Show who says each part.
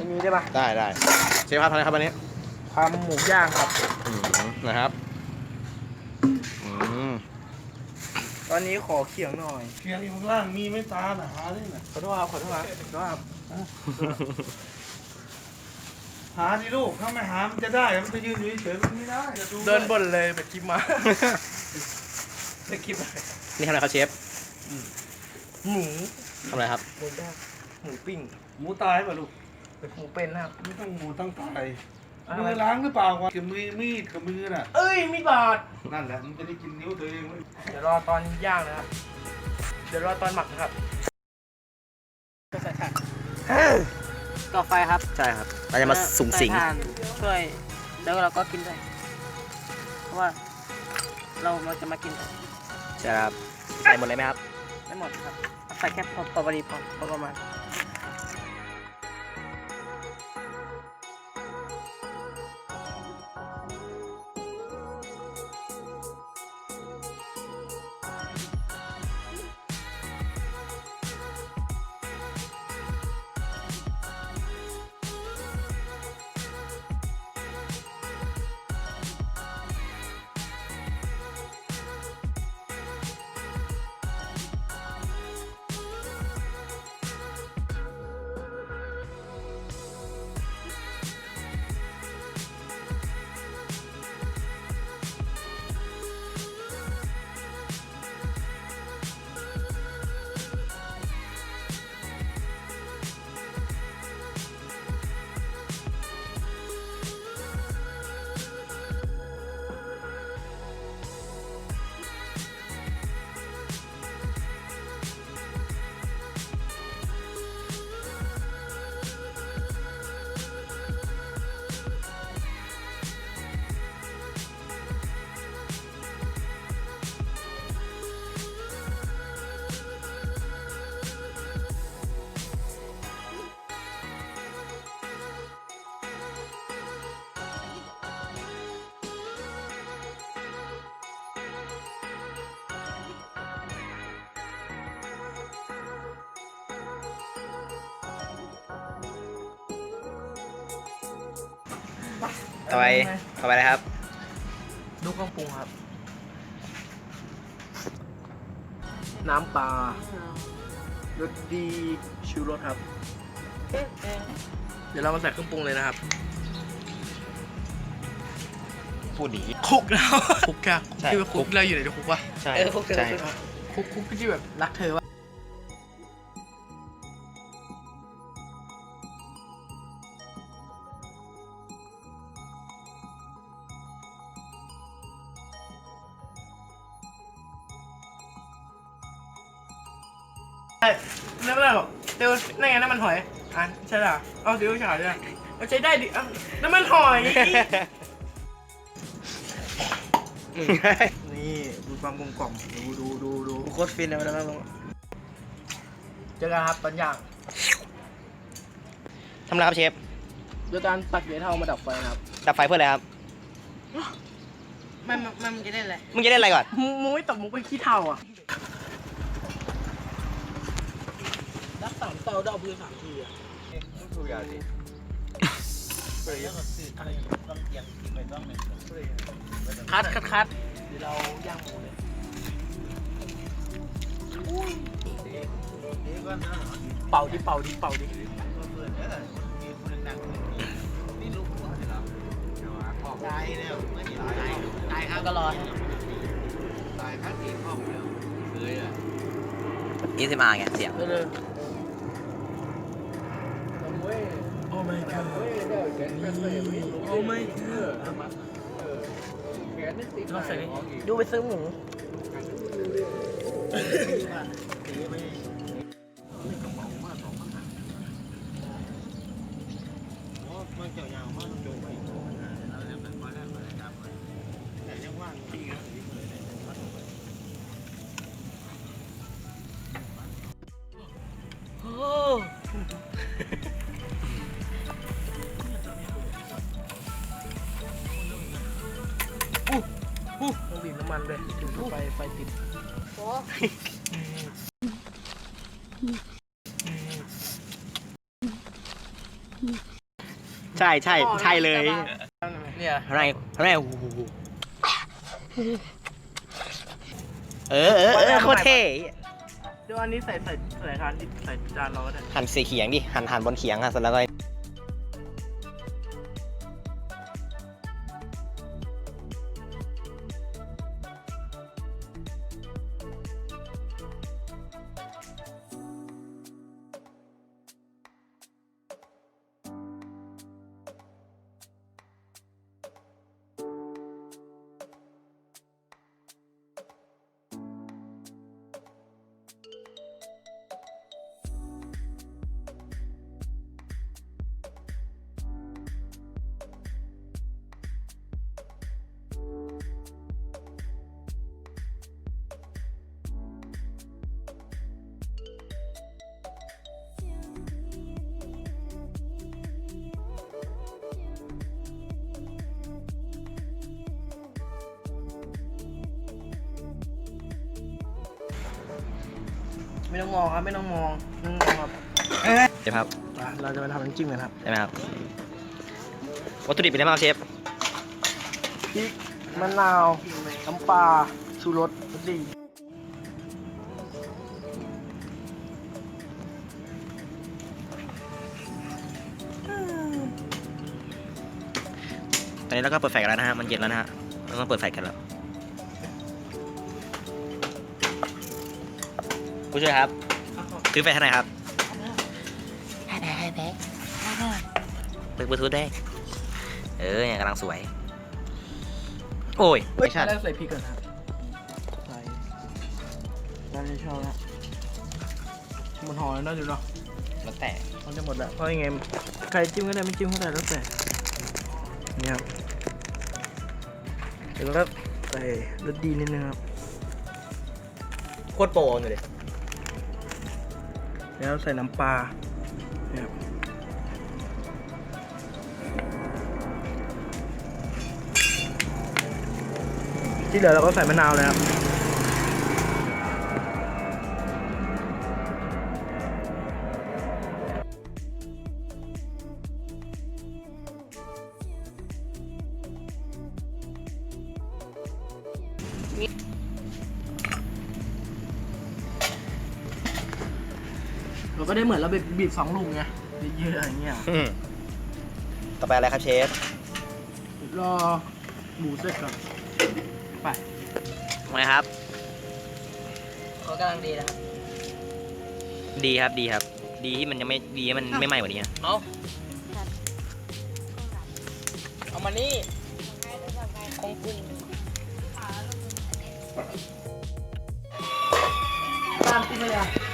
Speaker 1: อย่างนี้ได้ปะ
Speaker 2: ได้ได้เชฟครับทำอะไรครับวันนี้
Speaker 1: ทำหมูย่างครับ
Speaker 2: อืมนะครับอืม
Speaker 1: ตอนนี้ขอเขียงหน่อย
Speaker 3: เขียงอยู่ข้างล่างมีไม่ตาหนาด้วยนะ
Speaker 1: ขอโทษครับขอโทษครับขอโทษครับ
Speaker 3: หาดิลูกถ้าไม่หามันจะได้มันจะยืนอยู่เฉยๆมันไม่ได้จะดู
Speaker 1: เดินบนเลยไปคลิปมาไปคลิปมา
Speaker 2: นี่ทำอะไรครับเชฟ
Speaker 1: หมู
Speaker 2: ทำอะไรครับ
Speaker 1: หมูย่างหมูปิ้ง
Speaker 3: หมูตายป่ะลูก
Speaker 1: เป็นหมูเป็นนะครับ
Speaker 3: ไม่ต้องหมูตั้งตาย
Speaker 1: อะไร
Speaker 3: มือล้างหรือเปล่าวะกับมือมีดกับมือน่ะ
Speaker 1: เอ้ยมีดบาด
Speaker 3: นั่นแหละมันจะได้กินนิ้วตัวเองไหม
Speaker 1: เดี๋ยวรอตอนย่างนะครับ เดี๋ยวรอตอนหมักนะครับก็ใส่ถ่านก่อไฟครับ
Speaker 2: ใช่ครับเราจะมาสุ่มสิง
Speaker 1: ใถ่านช่วย แล้วเราก็กินได้เพราะว่าเราเราจะมากินกัน
Speaker 2: ใช่ครับใส่หมดเลยไหมครับ
Speaker 1: ไม่หมดครับ ใส่แค่พอพอดีพอพอประมาณ
Speaker 2: ต่อไปต่อไปเลยครับ
Speaker 1: ดูเครื่องปรุงครับ น้ำปลารสดีชูรสครับ เดี๋ยวเรามาใส่เครื่องปรุงเลยนะครับ
Speaker 2: พูดดี
Speaker 1: คุกแล้วคุกกะ
Speaker 2: ใช่
Speaker 1: ที่ว่าคุกเราอยู่ในคุกวะ
Speaker 2: ใช่
Speaker 1: เออคุก
Speaker 2: ใช่
Speaker 1: คุกคุกที่แบบรักเธอวะ ใช่ไม่เป็นไรหรอกเดี๋ยวนั่นไงน้ำมันหอยอะใช่ป่ะเอาเดี๋ยวฉายเลยเอาใช้ได้ดิอะน้ำมันหอยนี่ดูความกลมกล่อมดูดูดูดู
Speaker 2: โคตรฟินเลยนะครับ
Speaker 1: เจอกันครับตอนย่าง
Speaker 2: ทำอะไรครับเชฟ
Speaker 1: โดยการตักเหรียญเท่ามาดับไฟนะครับ
Speaker 2: ดับไฟเพื่ออะไรครับ
Speaker 1: มันมันมันจะได้อะไร
Speaker 2: มึงจะเล่นอะไรก่อน
Speaker 1: มึงมึงไม่ตบมุกเป็นขี้เท่าอะรัก สามเตาเดาพื้นสามทีอะคัดคัดคัดเดี๋ยวเราย่างหมูเลยเป่าดิเป่าดิเป่าดิตายครับก็รอ
Speaker 2: ยี่สิบอาไงเสียง
Speaker 1: เร็วโอ้ my god โอ้ my god เราใส่ดูไปซื้อหมูโอ้ ไฟไฟติด
Speaker 2: ใช่ใช่ใช่เลย
Speaker 1: เนี่ย
Speaker 2: อะไรอะไรโอ้โหเออเออเออโคตรเท่
Speaker 1: เดี๋ยวอันนี้ใส่ใส่ใส่ทานที่ใส่จานเราก็ได้
Speaker 2: หั่นใส่เขียงดิ หั่นหั่นบนเขียงอะเสร็จแล้วก็
Speaker 1: ไม่ต้องมองครับไม่ต้องมองไม่ต้องมองครับ
Speaker 2: เชฟครับ
Speaker 1: อะเราจะไปทำน้ำจิ้มกันครับ
Speaker 2: ได้ไหมครับวัตถุดิบเป็นอะไรบ้างครับเชฟ
Speaker 1: พริกมะนาวน้ำปลาชูรสรสดี
Speaker 2: ตอนนี้เราก็เปิดไฟกันแล้วนะฮะมันเย็นแล้วนะฮะเราต้องเปิดไฟกันแล้ว ผู้ช่วยครับซื้อไฟเท่าไหร่ครับเปิดบลูทูธได้ เออเนี่ยกำลังสวย โอ้ย
Speaker 1: เฮ้ย
Speaker 2: ไม่ใช่
Speaker 1: แรกใส่พริกก่อนครับใส่เราจะชอบแล้วหมดห่อแล้วเนอะดูเนาะ
Speaker 2: แล้วแต่
Speaker 1: มันจะหมดแล้วเพราะยังไงใครจิ้มก็ได้ไม่จิ้มก็ได้แล้วแต่เนี่ยครับเดี๋ยวเราก็ใส่รสดีนิดนึงครับ
Speaker 2: โคตรโปรเลย
Speaker 1: แล้วใส่น้ำปลานี่ยครับที่เหลือเราก็ใส่มะนาวเลยค ก็ได้เหมือนเราบีบสองลูกไงเยอะๆอย่างเงี้ย
Speaker 2: อืมต่อไปอะไรครับเชฟ
Speaker 1: รอหมูเสร็จก่อนไป
Speaker 2: มาครับ
Speaker 1: ก็กำลังดีนะครับ
Speaker 2: ดีครับดีครับ ดีที่มันยังไม่ดีที่มันไม่ไหม้กว่านี้อะ
Speaker 1: เอาเอามานี่คงกุ้งตามที่ไม่ได้